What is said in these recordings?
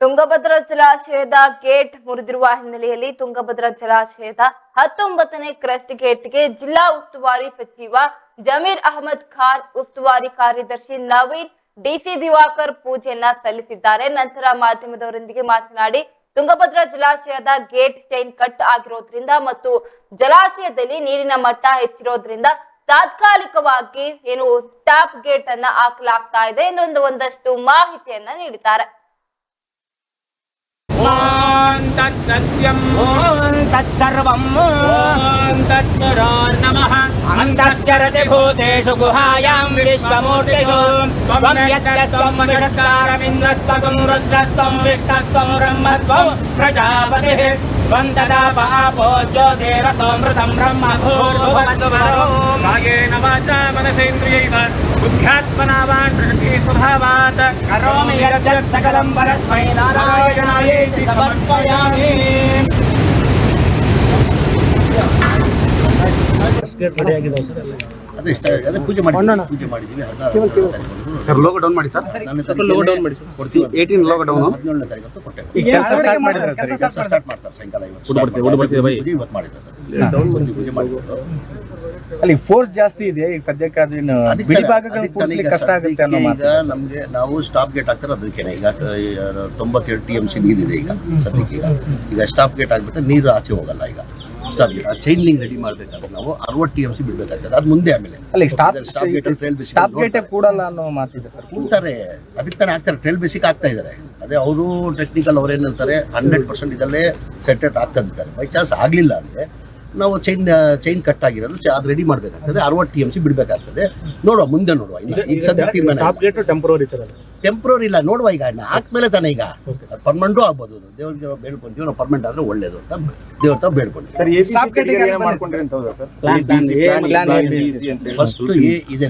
ತುಂಗಭದ್ರಾ ಜಲಾಶಯದ ಗೇಟ್ ಮುರಿದಿರುವ ಹಿನ್ನೆಲೆಯಲ್ಲಿ ತುಂಗಭದ್ರಾ ಜಲಾಶಯದ ಹತ್ತೊಂಬತ್ತನೇ ಕ್ರಸ್ಟ್ ಗೇಟ್ಗೆ ಜಿಲ್ಲಾ ಉಸ್ತುವಾರಿ ಸಚಿವ ಜಮೀರ್ ಅಹಮದ್ ಖಾನ್ ಉಸ್ತುವಾರಿ ಕಾರ್ಯದರ್ಶಿ ನವೀನ್, ಡಿಸಿ ದಿವಾಕರ್ ಪೂಜೆಯನ್ನ ಸಲ್ಲಿಸಿದ್ದಾರೆ. ನಂತರ ಮಾಧ್ಯಮದವರೊಂದಿಗೆ ಮಾತನಾಡಿ, ತುಂಗಭದ್ರಾ ಜಲಾಶಯದ ಗೇಟ್ ಚೈನ್ ಕಟ್ ಆಗಿರೋದ್ರಿಂದ ಮತ್ತು ಜಲಾಶಯದಲ್ಲಿ ನೀರಿನ ಮಟ್ಟ ಹೆಚ್ಚಿರೋದ್ರಿಂದ ತಾತ್ಕಾಲಿಕವಾಗಿ ಏನು ಟ್ಯಾಪ್ ಗೇಟ್ ಅನ್ನ ಹಾಕಲಾಗ್ತಾ ಇದೆ. ಇನ್ನೊಂದು ಒಂದಷ್ಟು ಮಾಹಿತಿಯನ್ನ ನೀಡಿದ್ದಾರೆ. సత్యం తత్సర్వం తత్పురార్ నమ అంతశ్చరతి భూతేషు గుహాయాం విశ్వమూర్తిషు త్వం యత్తం షట్కారమింద్రస్తం రుద్రస్తం విష్ణస్తం బ్రహ్మత్వం ప్రజాపతి. वन्ददाप आपो ज्योतिरसो मृतं ब्रह्म भूर्भुवस्वरो कायेन वाचा मनसेन्द्रियैव बुद्ध्यात्मना वान् प्रकृतिः स्वभावात् करोमि यद्यत् सकलं परस्मै नारायणायेति समर्पयामि बढ़िया की दोस्त ಅದೇ ಇಷ್ಟ ಅದೇ ಪೂಜೆ ಮಾಡಿ ಪೂಜೆ ಮಾಡಿದ್ದೀವಿ ಹದಿನಾರು ಸರ್ ಲೋಗೋ ಡೌನ್ ಮಾಡಿ ಸರ್. ಡೌನ್ ಮಾಡಿ sir. 18 logo down. ಹದಿನೇಳನೇ ತಾರೀಕು ಕೊಟ್ಟೆ. ಸ್ಟಾರ್ಟ್ ಮಾಡಿದ್ರೆ ಸರ್ ಈಗ ಸ್ಟಾರ್ಟ್ ಮಾಡ್ತಾರೆ. ಸಾಯಂಕಾಲ ಇವತ್ತು. ಪೂಜೆ ಇವತ್ತು ಮಾಡಿದ್ದಾರೆ ಪೂಜೆ ಪೂಜೆ ಮಾಡಿದ್ರು ಅಲ್ಲಿ ಫೋರ್ಸ್ ಜಾಸ್ತಿ ಇದೆ ಈಗ ಸದ್ಯಕ್ಕೆ ಅದನ್ನ ಬಿಡಿ ಭಾಗಗಳು ಕೂಡ್ಸ್ಲಿಕ್ಕೆ ಕಷ್ಟ ಆಗುತ್ತೆ ಅನ್ನೋ ಮಾತು. ಈಗ ನಮಗೆ ನಾವು ಸ್ಟಾಪ್ ಗೇಟ್ ಹಾಕ್ತಾರೆ ಅದಕ್ಕೇನೆ. ಈಗ ತೊಂಬತ್ತೆರಡು ಟಿ ಎಂ ಸಿ ನೀರಿದೆ ಈಗ ಸದ್ಯಕ್ಕೆ ಈಗ. ಈಗ ಸ್ಟಾಪ್ ಗೇಟ್ ಆಗಿಬಿಟ್ಟು ನೀರು ಆಚೆ ಹೋಗಲ್ಲ ಈಗ. ಆ ಚೈನ್ ಲಿಂಕ್ ರೆಡಿ ಮಾಡ್ಬೇಕಾದ್ರೆ ನಾವು ಅರವತ್ತು ಟಿ ಎಂ ಸಿ ಬಿಡ್ಬೇಕಾಗ್ತದೆ. ಅದು ಮುಂದೆ ಆಮೇಲೆ. ಕೂಡ ಸ್ಟಾಪ್ ಸ್ಟಾಪ್ ಗೇಟ್ ಟ್ರೈಲ್ ಸ್ಟಾಪ್ ಗೇಟೆ ಕೂಡಲ್ಲ ಅನ್ನೋ ಮಾತಿದೆ ಸರ್. ಕೂಡ್ತಾರೆ. ಅದಕ್ಕೆ ತಾನೇ ಆಗ್ತಾರೆ. ಟ್ರೈಲ್ ಬೇಸಿಕ್ ಆಗ್ತಾ ಇದಾರೆ. ಅದೇ ಅವರು ಟೆಕ್ನಿಕಲ್ ಅವ್ರು ಏನ್ ಹೇಳ್ತಾರೆ? ಹಂಡ್ರೆಡ್ ಪರ್ಸೆಂಟ್ ಇದಲ್ಲೇ ಸೆಟೆಟ್ ಆಗ್ತಾ ಇದ್ದಾರೆ. ಬೈ ಚಾನ್ಸ್ ಆಗಲಿಲ್ಲ ಅಂದರೆ ನಾವು ಚೈನ್ ಚೈನ್ ಕಟ್ ಆಗಿರೋದು ಅದು ರೆಡಿ ಮಾಡಬೇಕಾಗ್ತದೆ ಅರವತ್ತು ಟಿ ಎಂ ಸಿ ಬಿಡಬೇಕಾಗ್ತದೆ. ನೋಡುವ ಮುಂದೆ ನೋಡುವ. ಟೆಂಪ್ರೋರಿ ಈಗ ಸದ್ಯ ತೀರ್ಮಾನ ಟೆಂಪರರಿ ಸರ್ ಟೆಂಪ್ರರಿ ಇಲ್ಲ ನೋಡುವ ಈಗ ಹಾಕ್ಮೇಲೆ ತಾನೇ ಈಗ. ಪರ್ಮನೆಂಟು ಆಗ್ಬೋದು ಅದು. ದೇವ್ರಿಗೆ ನಾವು ಬೇಡ್ಕೊಂತೀವಿ ನಾವು ಪರ್ಮನೆಂಟ್ ಆದ್ರೆ ಒಳ್ಳೇದು ಅಂತ ದೇವ್ರ ತಾವು ಸರ್ ಫಸ್ಟ್ ಎ ಇದೆ.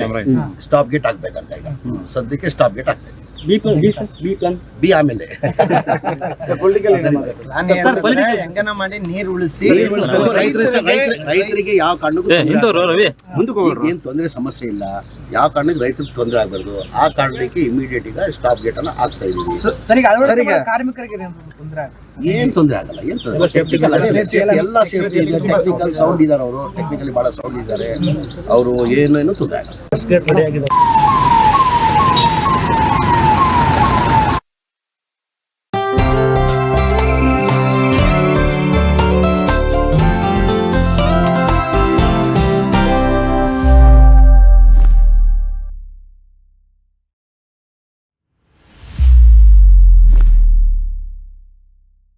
ಸ್ಟಾಪ್ ಗೇಟ್ ಆಗ್ಬೇಕಂತ ಈಗ. ಸದ್ಯಕ್ಕೆ ಸ್ಟಾಪ್ ಗೇಟ್ ಆಗ್ತದೆ ಬಿ ಆಮೇಲೆ. ಹೆಂಗನ ಮಾಡಿ ನೀರು ಉಳಿಸಿ ನೀರು ಉಳಿಸ್ಬೇಕು. ರೈತರಿಗೆ- ಯಾವ ಕಾರಣಕ್ಕೂ ಏನ್ ತೊಂದರೆ ಸಮಸ್ಯೆ ಇಲ್ಲ. ಯಾವ ಕಾರಣಕ್ಕೆ ರೈತರಿಗೆ ತೊಂದರೆ ಆಗಬಾರ್ದು? ಆ ಕಾರಣಕ್ಕೆ ಇಮಿಡಿಯೇಟ್ ಈಗ ಸ್ಟಾಪ್ ಗೇಟ್ ಅನ್ನ ಆಗ್ತಾ ಇದೀವಿ. ಕಾರ್ಮಿಕರಿಗೆ ಏನ್ ತೊಂದರೆ ಆಗಲ್ಲ ಏನ್ ತೊಂದ್ರೆ ಎಲ್ಲ ಸೇಫ್ಟಿ ಇದೆ. ಟೆಕ್ನಿಕಲ್ ಸೌಂಡ್ ಇದಾರೆ ಅವರು. ಟೆಕ್ನಿಕಲಿ ಬಹಳ ಸೌಂಡ್ ಇದ್ದಾರೆ. ಅವರು ಏನೇನು ತೊಂದರೆ ಆಗಲ್ಲ.